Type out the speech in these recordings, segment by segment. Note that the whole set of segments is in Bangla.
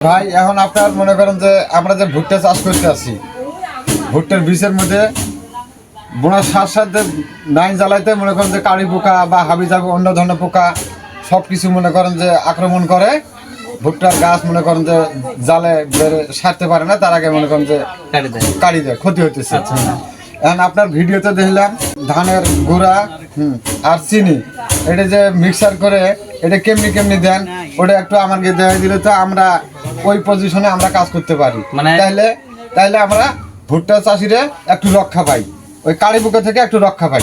ভাই এখন আপনার মনে করেন যে আমরা যে ভুট্টা চাষ করতে আসি ভুট্টার বীজের মধ্যে বোনার সাথে সাথে নাইন জ্বালাইতে মনে করেন যে কারি পোকা বা হাবি যাবে অন্য ধরনের পোকা সব কিছু মনে করেন যে আক্রমণ করে ভুট্টার গাছ মনে করেন যে জালে বেড়ে সারতে পারে না তার আগে মনে করেন যে কাড়ি দেয়। ক্ষতি হইতেছে। এখন আপনার ভিডিওতে দেখলাম ধানের গুঁড়া হুম, আর চিনি এটা যে মিক্সার করে এটা কেমনি কেমনি দেন ওটা একটু আমাকে দেখাই দিলে তো আমরা ওই পজিশনে আমরা কাজ করতে পারি। মানে- তাইলে তাইলে আমরা ভুট্টা চাষিরে একটু রক্ষা পাই। ওই কাড়ি বুকে থেকে একটু রক্ষা পাই।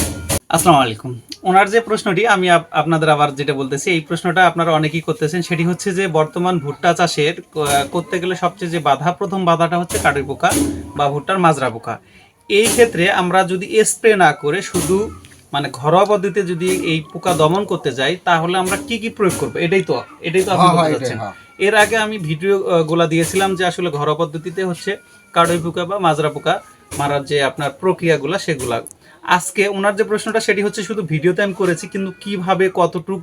আসসালামু আলাইকুম। ওনার যে প্রশ্নটি আমি আপ- আপনাদের আবার যেটা বলতেছি এই প্রশ্নটা আপনারা অনেকেই করতেছেন। সেটি হচ্ছে যে বর্তমান ভুট্টা চাষের করতে গেলে সবচেয়ে যে বাধা প্রথম বাধাটা হচ্ছে কাটুই পোকা বা ভুট্টার মাজরা পোকা। এই ক্ষেত্রে আমরা যদি স্প্রে না করে শুধু মানে ঘরোয়া পদ্ধতিতে যদি এই পোকা দমন করতে যাই তাহলে আমরা কি কি প্রয়োগ করব? এটাই তো এটাই তো আপনি হ্যাঁ, হ্যাঁ, বলতে চাচ্ছেন হ্যাঁ। এর আগে আমি ভিডিও গুলা দিয়েছিলাম যে আসলে ঘরোয়া পদ্ধতিতে হচ্ছে কাটুই পোকা বা মাজরা পোকা মারার যে আপনার প্রক্রিয়াগুলা সেগুলা। আজকে ওনার যে প্রশ্নটা সেটি হচ্ছে শুধু ভিডিওতে আমি করেছি কিন্তু কীভাবে কতটুক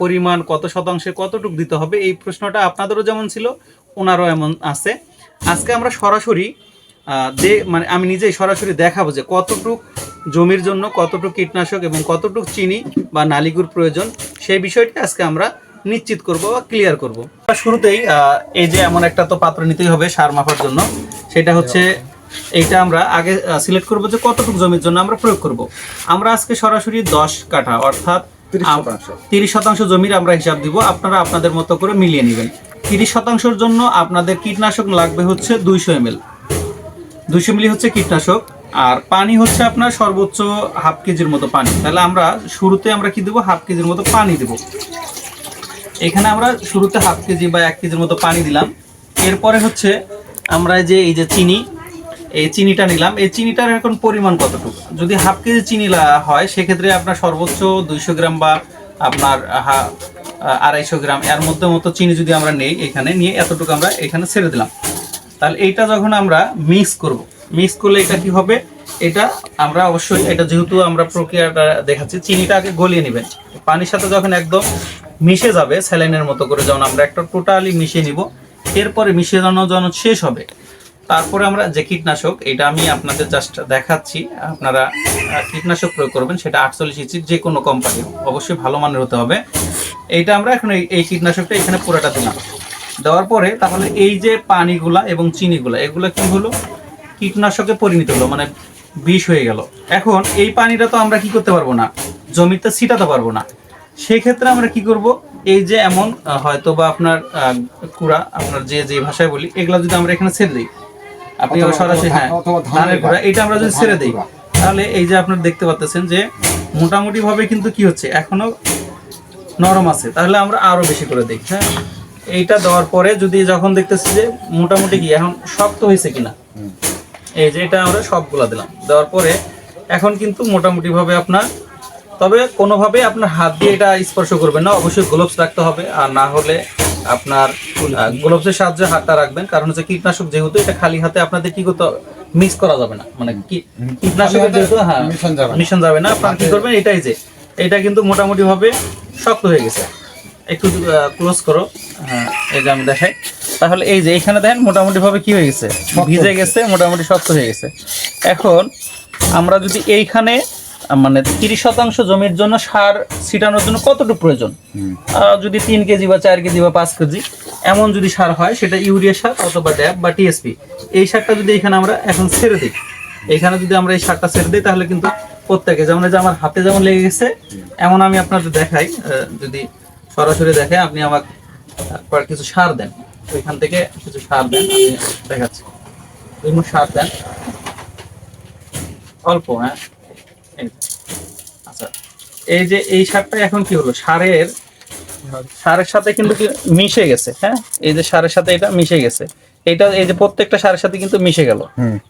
পরিমাণ কত শতাংশে কতটুক দিতে হবে এই প্রশ্নটা আপনাদেরও যেমন ছিল ওনারও এমন আছে। আজকে আমরা সরাসরি মানে আমি নিজেই সরাসরি দেখাবো যে কতটুক জমির জন্য কতটুক কীটনাশক এবং কতটুকু চিনি বা নালিগুর প্রয়োজন সেই বিষয়টি আজকে আমরা নিশ্চিত করব বা ক্লিয়ার করব। শুরুতেই এই যে এমন একটা তো পাত্র নিতেই হবে সার মাপার জন্য সেটা হচ্ছে এইটা আমরা আগে সিলেক্ট করব যে কতটুকু জমির জন্য আমরা প্রয়োগ করব। আমরা আজকে সরাসরি দশ কাঠা অর্থাৎ 30 আম- শতাংশ। 30 শতাংশ জমির আমরা হিসাব দিব আপনারা আপনাদের মতো করে মিলিয়ে নেবেন। তিরিশ শতাংশের জন্য আপনাদের কীটনাশক লাগবে হচ্ছে দুইশো এম এল দুইশো মিলি হচ্ছে কীটনাশক। আর পানি হচ্ছে আপনার সর্বোচ্চ হাফ কেজির মতো পানি। তাহলে আমরা শুরুতে আমরা কি দেবো? হাফ কেজির মতো পানি দেবো। এখানে আমরা শুরুতে হাফ কেজি বা এক কেজির মতো পানি দিলাম। এরপরে হচ্ছে আমরা যে, এই যে চিনি, এই চিনিটা নিলাম। এই চিনিটার এখন পরিমাণ কতটুকু? যদি হাফ কেজি চিনি হয়, সেক্ষেত্রে আপনার সর্বোচ্চ দুইশো গ্রাম বা আপনার আড়াইশো গ্রাম। এর মধ্যে মতো চিনি যদি আমরা নেই এখানে, নিয়ে এতটুকু আমরা এখানে ছেড়ে দিলাম। তাহলে এইটা যখন আমরা মিক্স করব মিক্স করলে এটা কি হবে? এটা আমরা অবশ্যই, এটা যেহেতু আমরা প্রক্রিয়াটা দেখাচ্ছি, চিনিটা আগে গলিয়ে নেবেন। পানির সাথে যখন একদম মিশে যাবে স্যালাইনের মতো করে, যখন আমরা একটা টোটালি মিশিয়ে নিব, এরপরে মিশিয়ে যানো যখন শেষ হবে। তারপরে আমরা যে কীটনাশক, এটা আমি আপনাদের জাস্ট দেখাচ্ছি, আপনারা কীটনাশক প্রয়োগ করবেন, সেটা আটচল্লিশ ইঞ্চি যে কোনো কোম্পানি অবশ্যই ভালো মানের হতে হবে। এইটা আমরা এখন এই কীটনাশকটা এখানে পুরোটা দিলাম। দেওয়ার পরে তাহলে এই যে পানিগুলা এবং চিনিগুলা, এগুলো কি হলো? কীটনাশকে পরিণত হলো মানে বিষ হয়ে গেল। এখন এই পানিটা তো আমরা কি করতে পারব না? জমিতে ছিটাতে পারব না। সেক্ষেত্রে আমরা কি করব? এই যে এমন হয়তো বা আপনার কুড়া আপনার যে যে ভাষায় বলি এগুলা যদি আমরা এখানে ছেড়ে দিই আপনি সরাসরি হ্যাঁ ধানের কুড়া। এটা আমরা যদি ছেড়ে দিই তাহলে এই যে আপনার দেখতে পাচ্ছেন যে মোটামুটি ভাবে কিন্তু কি হচ্ছে এখনও নরম আছে। তাহলে আমরা আরও বেশি করে দিই হ্যাঁ। এইটা দেওয়ার পরে যদি যখন দেখতেছি যে মোটামুটি কি এখন শক্ত হয়েছে কিনা এই যে এটা আমরা সবগুলা দিলাম। দেওয়ার পরে এখন কিন্তু মোটামুটি ভাবে আপনার তবে কোনোভাবে আপনার হাত দিয়ে এটা স্পর্শ করবেন না অবশ্যই গ্লোভস রাখতে হবে আর না হলে আপনার গ্লোভসের সাহায্যে হাতটা রাখবেন। কারণ হচ্ছে কীটনাশক যেহেতু এটা খালি হাতে আপনাদের কি করতে মিক্স করা যাবে না। মানে কীটনাশক যেহেতু হ্যাঁ মিশন যাবে না। মিশন যাবে না। আপনার কি করবেন? এটাই যে এটা কিন্তু মোটামুটি ভাবে শক্ত হয়ে গেছে। একটু ক্লোজ করো। হ্যাঁ এই যে আমি দেখাই। তাহলে এই যে এখানে দেখেন মোটামুটি ভাবে কি হয়ে গেছে? ভিজে গেছে। মোটামুটি শক্ত হয়ে গেছে। এখন আমরা যদি এইখানে মানে তিরিশ শতাংশ জমির জন্য সার ছিটানোর জন্য কতটুকু প্রয়োজন? যদি তিন কেজি বা চার কেজি বা পাঁচ কেজি এমন যদি সার হয় সেটা ইউরিয়া সার অথবা ড্যাপ বা টিএসপি। এই সারটা যদি এখানে আমরা এখন ছেড়ে দিই এখানে যদি আমরা এই সারটা ছেড়ে দিই তাহলে কিন্তু প্রত্যেকে যেমন যে আমার হাতে যেমন লেগে গেছে এমন আমি আপনাদের দেখাই যদি সরাসরি দেখে আপনি আমার কিছু সার দেন। ওইখান থেকে কিছু সার দেন আমি দেখাচ্ছি। সার দেন। অল্প হ্যাঁ? আচ্ছা এই যে এই সারটা এখন কি হলো? সারের সারের সাথে কিন্তু মিশে গেছে হ্যাঁ? এই যে সারের সাথে এটা মিশে গেছে। এটা এই যে প্রত্যেকটা সারের সাথে কিন্তু মিশে গেল।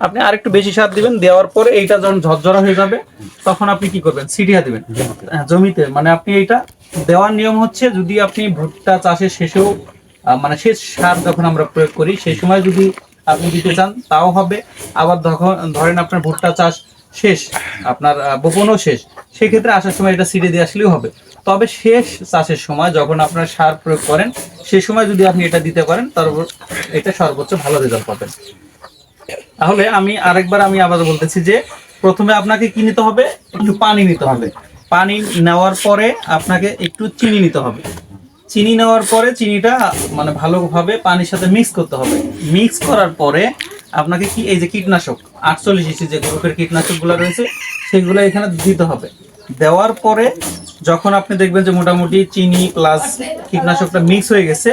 আপনি আরেকটু বেশি সার দিবেন দেওয়ার পরে এইটা যখন ঝরঝরা হয়ে যাবে তখন আপনি কি করবেন? সিডিয়া দিবেন। হ্যাঁ, জমিতে। মানে আপনি এইটা দেওয়ার নিয়ম হচ্ছে যদি আপনি ভুট্টা চাষের শেষেও মানে শেষ সার যখন আমরা প্রয়োগ করি, সেই সময় যদি আপনি দিতে চান, তাও হবে। আবার যখন ধরেন আপনার ভুট্টা চাষ শেষ, আপনার বপনও শেষ, সেক্ষেত্রে আসার সময় এটা সিডে দিয়ে আসলেও হবে। তবে শেষ চাষের সময় যখন আপনার সার প্রয়োগ করেন, সে সময় যদি আপনি এটা দিতে পারেন তারপর এটা সর্বোচ্চ ভালো রেজাল্ট পাবেন। তাহলে আমি আরেকবার আমি আবার বলতেছি যে, প্রথমে আপনাকে কি নিতে হবে? একটু পানি নিতে হবে। পানি নেওয়ার পরে আপনাকে একটু চিনি নিতে হবে। চিনি নেওয়ার পরে চিনিটা মানে ভালোভাবে পানির সাথে মিক্স করতে হবে। মিক্স করার পরে আপনাকে কি, এই যে কীটনাশক, আটচল্লিশ ইসি যে গ্রুপের কীটনাশকগুলো রয়েছে, সেগুলো এখানে দিতে হবে। দেওয়ার পরে যখন আপনি দেখবেন যে মোটামুটি চিনি প্লাস কীটনাশকটা মিক্স হয়ে গেছে,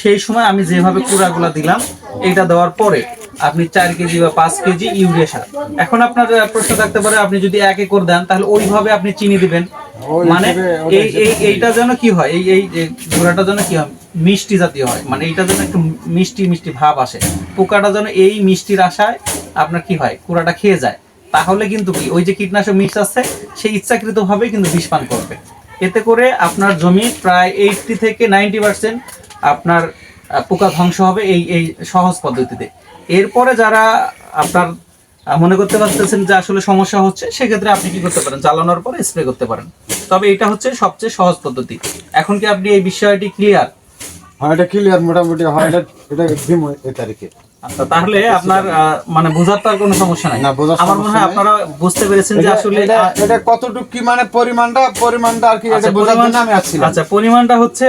সেই সময় আমি যেভাবে কুড়াগুলা দিলাম, এটা দেওয়ার পরে আপনি চার কেজি বা পাঁচ কেজি ইউরিয়া সার। এখন আপনার প্রশ্ন থাকতে পারে, আপনি যদি এক একর দেন, তাহলে ওইভাবে আপনি চিনি দিবেন। মানে এই এই এইটা যেন কি হয়? এই এই গুঁড়াটা যেন কি হয়? মিষ্টি জাতীয় হয়। মানে এইটা যেন একটু মিষ্টি মিষ্টি ভাব আসে। পোকাটা যেন এই মিষ্টির আশায় আপনার কি হয়? কুড়াটা খেয়ে যায়। তাহলে কিন্তু কি? ওই যে কীটনাশক মিক্স আছে সেই ইচ্ছাকৃত ভাবে কিন্তু বিষ পান করবে। এতে করে আপনার জমি প্রায় এইটটি থেকে নাইনটি পার্সেন্ট আপনার পোকা ধ্বংস হবে এই এই সহজ পদ্ধতিতে। এরপরে যারা আপনার মনে করতে পারতেছেন যে আসলে সমস্যা হচ্ছে সেক্ষেত্রে আপনি কি করতে পারেন? জ্বালানোর পরে স্প্রে করতে পারেন। তবে এটা হচ্ছে সবচেয়ে সহজ পদ্ধতি। এখন কি আপনি এই বিষয়টি ক্লিয়ার হ্যাঁ এটা ক্লিয়ার মোটামুটি। হয় এটা এটা এই তারিখে। আচ্ছা তাহলে আপনার মানে বোঝার তো আর কোনো সমস্যা নাই। না, বোঝার আমার মনে হয় আপনারা বুঝতে পেরেছেন যে আসলে এটা কতটুকু কি মানে পরিমাণটা পরিমাণটা আর কি এটা আচ্ছা, বোঝার জন্য আমি আচ্ছা পরিমাণটা হচ্ছে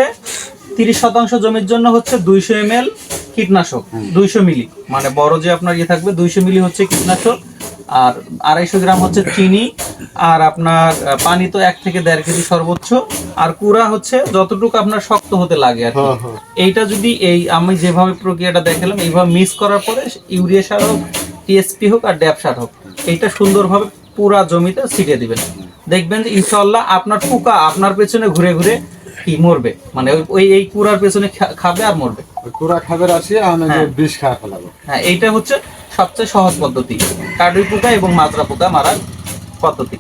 তিরিশ শতাংশ জমির জন্য হচ্ছে দুইশো এম এল কীটনাশক দুইশো মিলি। মানে বড় যে আপনার ইয়ে থাকবে দুইশো মিলি হচ্ছে কীটনাশক। আর আড়াইশো গ্রাম হচ্ছে চিনি। আর আপনার পানি তো এক থেকে দেড় কেজি সর্বোচ্চ। আর কুড়া হচ্ছে যতটুকু আপনার শক্ত হতে লাগে আর হ্যাঁ, হ্যাঁ। এইটা যদি এই আমি যেভাবে প্রক্রিয়াটা দেখালাম এইভাবে মিক্স করার পরে ইউরিয়া সার হোক টিএসপি হোক আর ড্যাপ সার হোক এইটা সুন্দরভাবে পুরা জমিতে ছিটিয়ে দিবেন। দেখবেন যে ইনশাল্লাহ আপনার পোকা আপনার পেছনে ঘুরে ঘুরে কি মরবে? মানে ওই- এই কুড়ার পেছনে খাবে আর মরবে। কুড়া খাবে আসি আমি যে হ্যাঁ। বিষ খাওয়া ফেলাবো। হ্যাঁ এইটা হচ্ছে সবচেয়ে সহজ পদ্ধতি। কাটুই পোকা এবং মাজরা পোকা মারার পদ্ধতি।